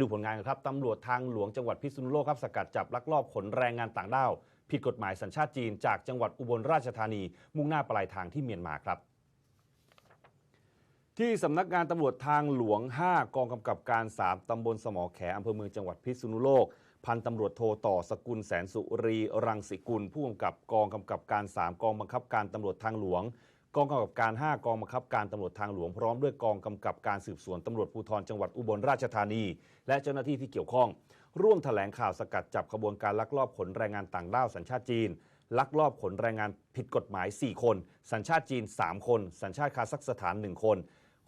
ดูผลงานกันครับตำรวจทางหลวงจังหวัดพิษณุโลกครับสกัดจับลักลอบขนแรงงานต่างด้าว ผิดกฎหมายสัญชาติจีนจากจังหวัดอุบลราชธานี มุ่งหน้าปลายทางที่เมียนมาครับ ที่สำนักงานตำรวจทางหลวง 5 กองกำกับการ 3ตำบลสมอแขอำเภอเมืองจังหวัดพิษณุโลก พันตำรวจโทต่อสกุลแสนสุรี รังสิกุล ผู้กำกับกองกำกับการ 3 กองบังคับการตำรวจทางหลวง กองกำกับการ 5 กองบังคับการตำรวจทางหลวงพร้อมด้วยกองกำกับการสืบสวนตำรวจภูธรจังหวัดอุบลราชธานี และเจ้าหน้าที่ที่เกี่ยวข้อง ร่วมแถลงข่าวสกัดจับขบวนการลักลอบขนแรงงานต่างด้าวสัญชาติจีน ลักลอบขนแรงงานผิดกฎหมาย 4 คน สัญชาติจีน 3 คน สัญชาติคาซัคสถาน 1 คน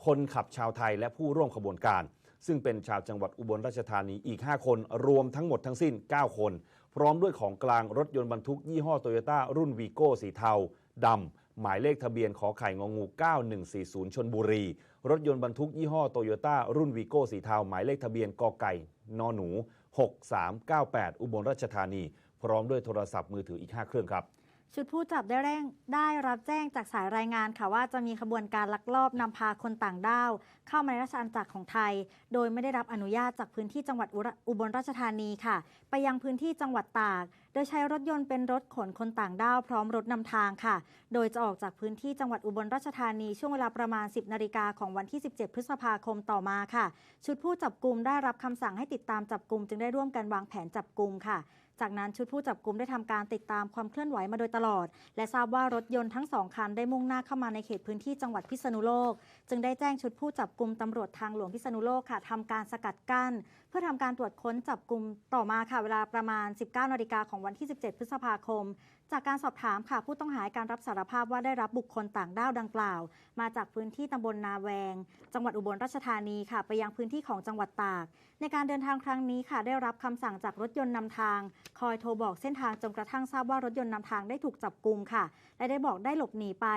คนขับชาวไทยและผู้ร่วมขบวนการ ซึ่งเป็นชาวจังหวัดอุบลราชธานีอีก 5 คน รวมทั้งหมดทั้งสิ้น 9 คน ร้อมด้วยของกลางรถยนต์บรรทุกยี่ห้อโตโยต้ารุ่นวีโก้สีเทาดำหมายเลขทะเบียนขอไข่งองู 9140 ชนบุรี รถยนต์บรรทุกยี่ห้อโตโยต้ารุ่นวีโก้สีเทาหมายเลขทะเบียนกอไก่นอหนู 6398 อุบลราชธานี พร้อมด้วยโทรศัพท์มือถืออีก 5 เครื่องครับ ชุดผู้จับได้แร่งได้รับแจ้งจากสายรายงานค่ะว่าจะมีขบวนการลักลอบนำพาคนต่างด้าว เข้ามาในราชอาณาจักรของไทย โดยไม่ได้รับอนุญาตจากพื้นที่จังหวัดอุระอุบลราชธานีค่ะ ไปยังพื้นที่จังหวัดตาก โดยใช้รถยนต์เป็นรถขนคนต่างด้าวพร้อมรถนำทางค่ะ โดยจะออกจากพื้นที่จังหวัดอุบลราชธานีช่วงเวลาประมาณ 10นาฬิกาของวันที่ 17 พฤษภาคมต่อมาค่ะ ชุดผู้จับกลุ่มได้รับคำสั่งให้ติดตามจับกลุ่มจึงได้ร่วมกันวางแผนจับกลุ่มค่ะ จากนั้นชุดผู้จับกลุ่มได้ทำการติดตามความเคลื่อนไหวมาโดยตลอด และทราบว่ารถยนต์ทั้งสองคันได้มุ่งหน้าเข้ามาในเขตพื้นที่จังหวัดพิษณุโลก จึงได้แจ้งชุดผู้จับกลุ่มตำรวจทางหลวงพิษณุโลกค่ะทำการสกัดกั้น เพื่อทำการตรวจค้นจับกลุ่มต่อมาค่ะเวลาประมาณ 19นาฬิกาของวันที่ 17 พฤษภาคมจากการสอบถามค่ะผู้ต้องหาการรับสารภาพว่าได้รับบุคคลต่างด้าวดังกล่าว มาจากพื้นที่ตำบลนาแวง จังหวัดอุบลราชธานีค่ะ ไปยังพื้นที่ของจังหวัดตาก ในการเดินทางครั้งนี้ค่ะ ได้รับคำสั่งจากรถยนต์นำทางคอยโทรบอกเส้นทางจนกระทั่งทราบว่ารถยนต์นำทางได้ถูกจับกลุ่มค่ะ และได้บอกได้หลบหนีไป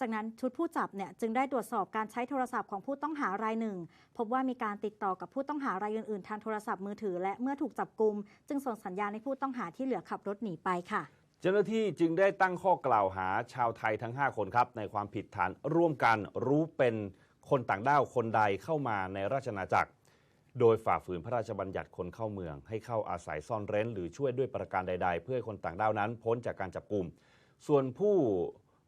จากนั้นชุดผู้จับเนี่ยจึงได้ตรวจสอบการใช้โทรศัพท์ของผู้ต้องหารายหนึ่ง พบว่ามีการติดต่อกับผู้ต้องหารายอื่นๆ ทางโทรศัพท์มือถือ และเมื่อถูกจับกลุ่มจึงส่งสัญญาณให้ผู้ต้องหาที่เหลือขับรถหนีไปค่ะเจ้าหน้าที่จึงได้ตั้งข้อกล่าวหาชาวไทยทั้ง 5 คนครับ ในความผิดฐานร่วมกันรู้เป็นคนต่างด้าวคนใดเข้ามาในราชอาณาจักร โดยฝ่าฝืนพระราชบัญญัติคนเข้าเมือง ให้เข้าอาศัยซ่อนเร้น หรือช่วยด้วยประการใด ๆ เพื่อให้คนต่างด้าวนั้น พ้นจากการจับกลุ่ม ส่วนผู้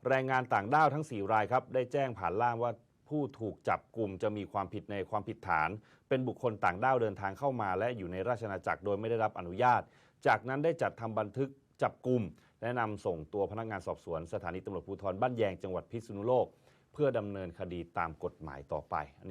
แรงงานต่างด้าวทั้ง 4 รายครับได้แจ้งผ่านล่ามว่าผู้ถูกจับกลุ่มจะมีความผิดในความผิดฐาน เป็นบุคคลต่างด้าวเดินทางเข้ามา และอยู่ในราชอาจักรโดยไม่ได้รับอนุญาต จากนั้นได้จัดทำบันทึกจับกลุ่มและนำส่งตัวพนักงานสอบสวน สถานีตำรวจภูธรบ้านแยงจังหวัดพิษณุโลก เพื่อดำเนินคดีตามกฎหมายต่อไปอันนี้